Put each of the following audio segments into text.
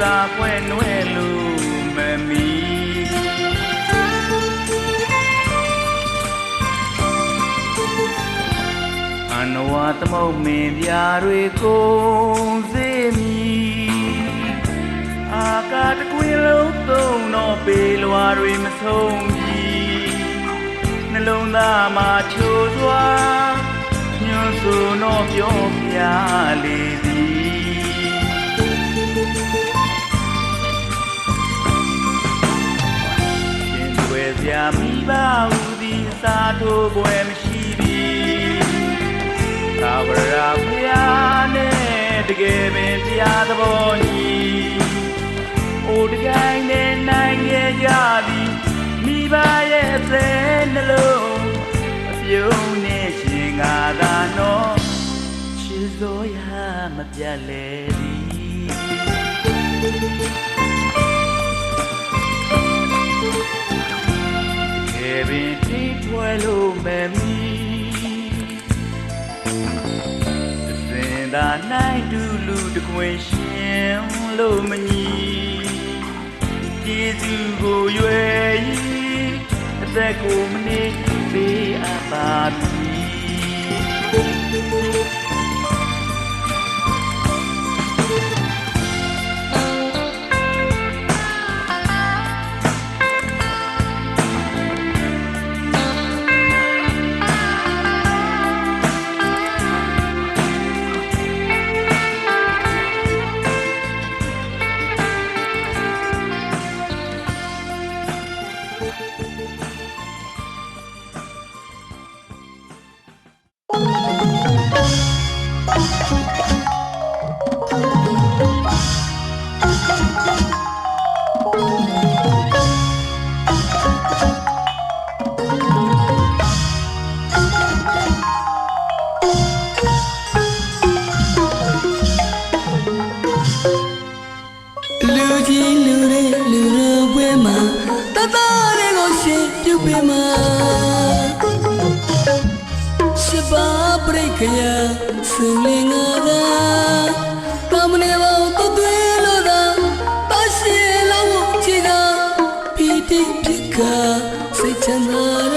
စာပွဲနွယ်လို့မမီအနဝသမုတ်မင်းပြာတွေကိုစေမီအာကာတကွင်းလုံးသုံးတော့ပေလွာတွေမဆုံးကြီးနှလုံးသားမှာချိုးစွာညွှန်ဆိုတော့ပြောပြလေ ရှင်ွယ်စရာမိပါဟုသည်အစာထိုးပွဲမရှိသည်သာဝရဖျားနဲ့တကယ်ပင်တရားသဘောညီအိုတကိုင်းနဲ့နိုင်ခဲ့ကြသည်မိဘရဲ့အစဲနှလုံးအပြုံးနဲ့ရှင်ငါသာတော့ချစ်စိုးရမပြတ်လေသည် ယ်ပင်ထိထွယ်လို့မဲ့မီစင်သာနိုင်တူလူတကွင်ရှင်လို့မညီကျေးဇူးကိုရွယ်ဤအသက်ကိုမနေပေးအပ်ပါပြီ လူကြီးလူတွေလူတို့ပွဲမှာ ကစိတ်ချမ်းသာ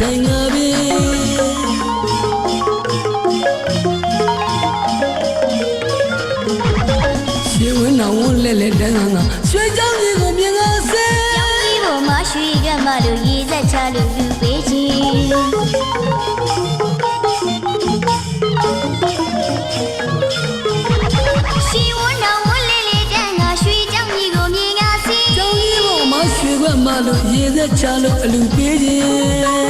တိုင်ငါပဲရွှေဝင်းတော်ဝန်းလဲလဲတန်းငါငါရွှေချောင်းကြီးကိုမြင်ငါစဲရောင်ကြီးပေါ်မှာရွှေကမလို့ရေစက်ချလို့လူပေးချင်းွက်မှလို့ရေသက်ချလို့အလူပေးခြင်း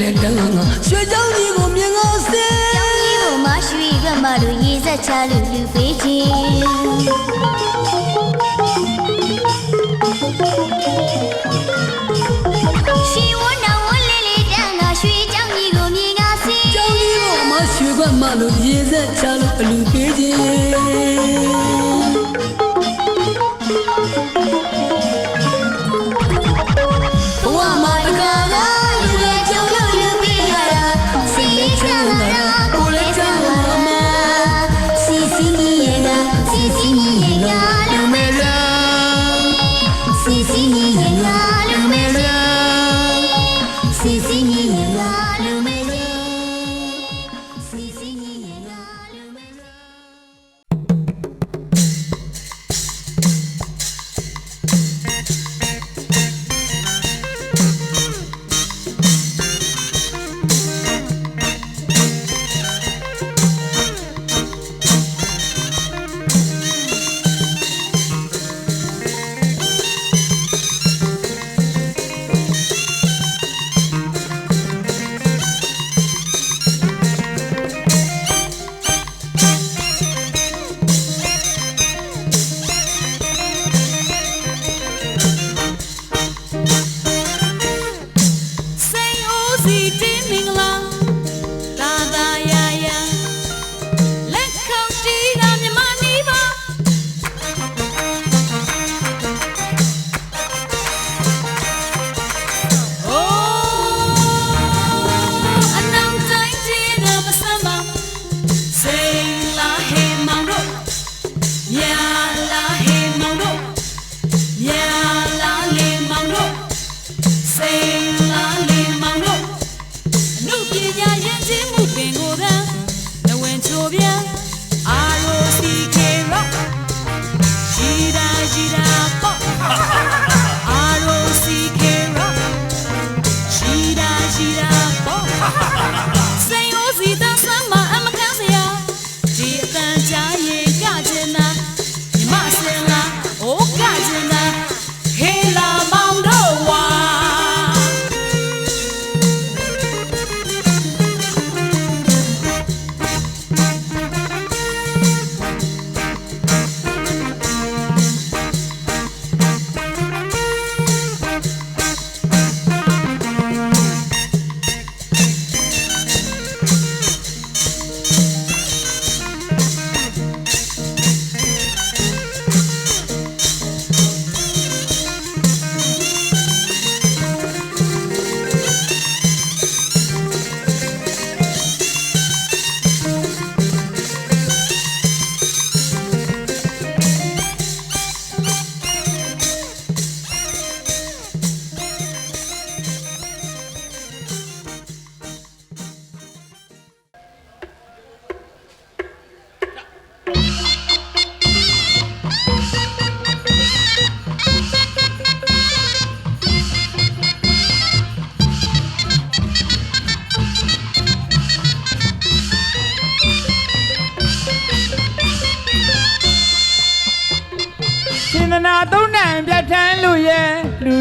လဲတန်းငါရွှေချောင်းကြီးကိုမြင်ငါစေချောင်းကြီးကိုမရွှေကမလို့ရေစက်ချလို့လူပဲ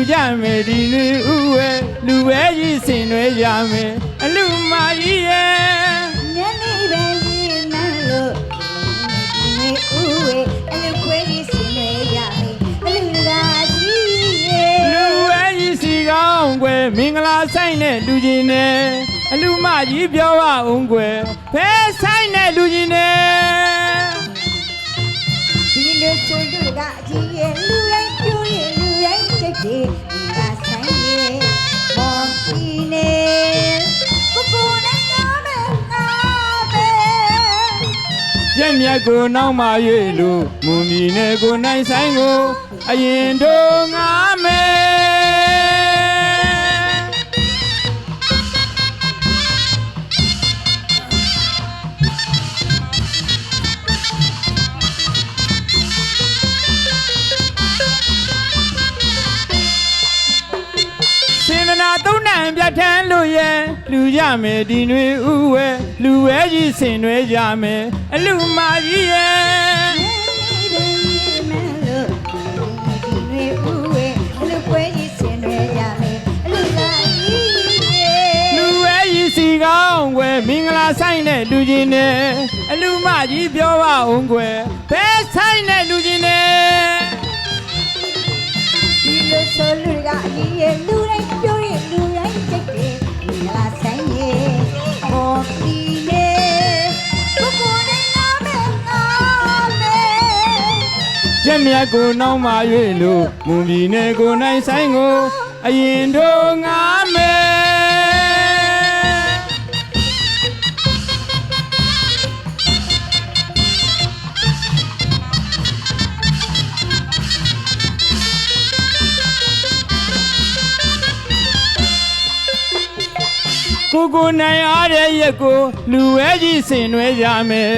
ကြမယ်ဒီလူဥဝဲလူပဲကြီးစင်ရွဲကြမယ်အလူမကြီးရဲ့ညနေပဲရင်နန်းလို့ဒီနေ့ဦးဝေအလူခွေးကြီးစင်နေရမယ်အလူလာကြီးရေလူဝဲကြီးစီကောင်းကွယ်မင်္ဂလာဆိုင်တဲ့လူကြီးနဲ့အလူမကြီးပြောပါအောင်ကွယ်ဖဲဆိုင်တဲ့လူကြီးနဲ့ဒီလိုဆိုလူကအကြီးရဲ့လူတိုင်းပြိုးရဲ့ ရဲ့မော်ကီနေကိုကိုနဲ့ငါမဲ့ငါပဲရက်မြတ်ကိုနောက်မှ၍လို့မွန်မီနဲ့ကိုနိုင်ဆိုင်ကိုအရင်တို့ငားမ နာသုံးနံပြတ်ထန်းလို့ရဲ့လူကြမယ်ဒီနွေဥဝဲလူဝဲကြီးဆင်နွဲကြမယ်အလူမကြီးရဲ့လူဝဲကြီးစီကောင်းွယ်မင်္ဂလာဆိုင်တဲ့လူကြီးနဲ့အလူမကြီးပြောပါအောင်ကွယ်ဘဲဆိုင်တဲ့လူကြီးနဲ့ရ က်မြတ်ကိုနောက်မှ၍လို့မွန်ပြည်နယ်ကိုနိုင်ဆိုင်ကိုအရင်တို့ငားမ ကိုကိုနိုင်အားတဲ့ရက်ကိုလူဝဲကြီးဆင်နွဲကြမယ်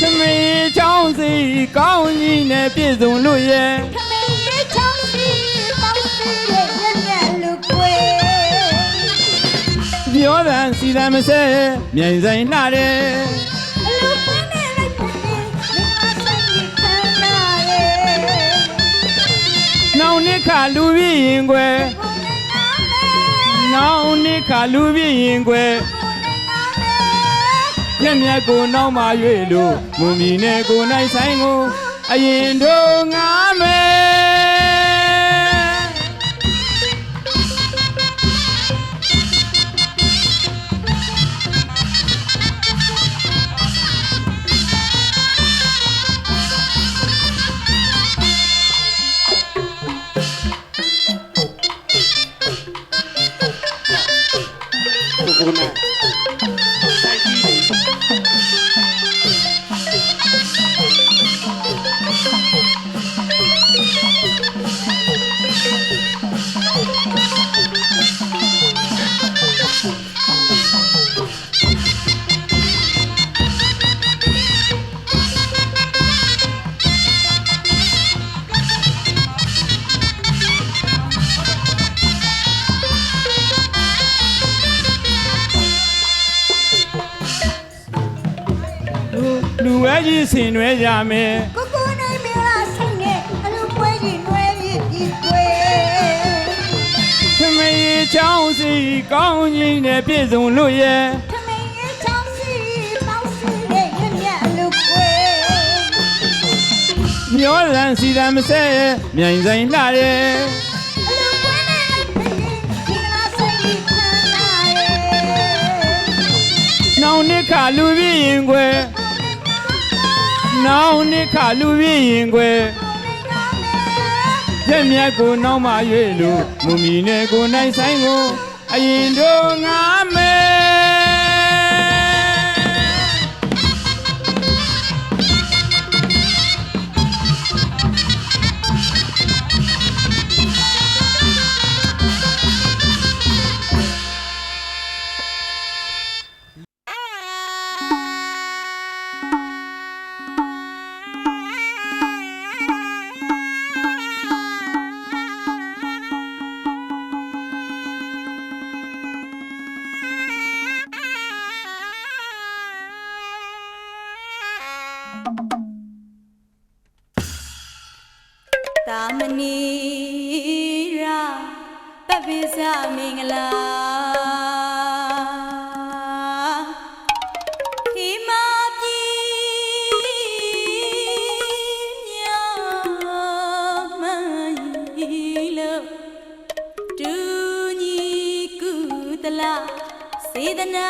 သမီးချောင်းစီကောင်းကြီးနဲ့ပြည့်စုံလို့ရဲ့ခမင်းလေးချောင်းစီပေါင်းစီရဲ့ညံ့ညံ့လူကွေပြောတဲ့စီတမ်းမစဲမြိုင်ဆိုင်လှတ လူပြည့်ရင်ကွယ်ကိုနေနာမဲနောင်နှစ်ခါလူပြည့်ရင်ကွယ်ကိုနေနာမဲရက်မြတ်ကိုနောက်မှ၍လို့မွန်ပြည်နယ်ကိုနိုင်ဆိုင်ကိုအရင်တို့ငားမ ယ် င်နွဲကြမယ်ကိုကိုနေမလားဆိုင်နဲ့အလူပွဲကြီးနွယ်ပြီးပြီးကွေသမီးချောင်းစီကောင်းကြီးနဲ့ပြည့်စုံလို့ရဲ့ခမင်းလေးချောင်းစီပေါင်းစီရဲ့ညံ့ညံ့လူကွေမျောလန်စီတမ်းမစဲမြိုင်ဆိုင်လှတယ်အလူပွင့်နေလိုက်တယ်မင်းမဆိုင်ရင်ခံလာရဲ့နောင်နှစ်ခါလူပြည့်ရင်ကွယ် နောင်နှစ်ခါလူပြည့်ရင်ကွယ်ရက်မြတ်ကိုနောက်မှ၍လို့မုံမီနဲ့ကိုနိုင်ဆိုင်ကိုအရင်တို့ငားမ ပိစမင်္ဂလာဒီမာပြည်ညမန်လို့ဒူညီကုတလစေတနာ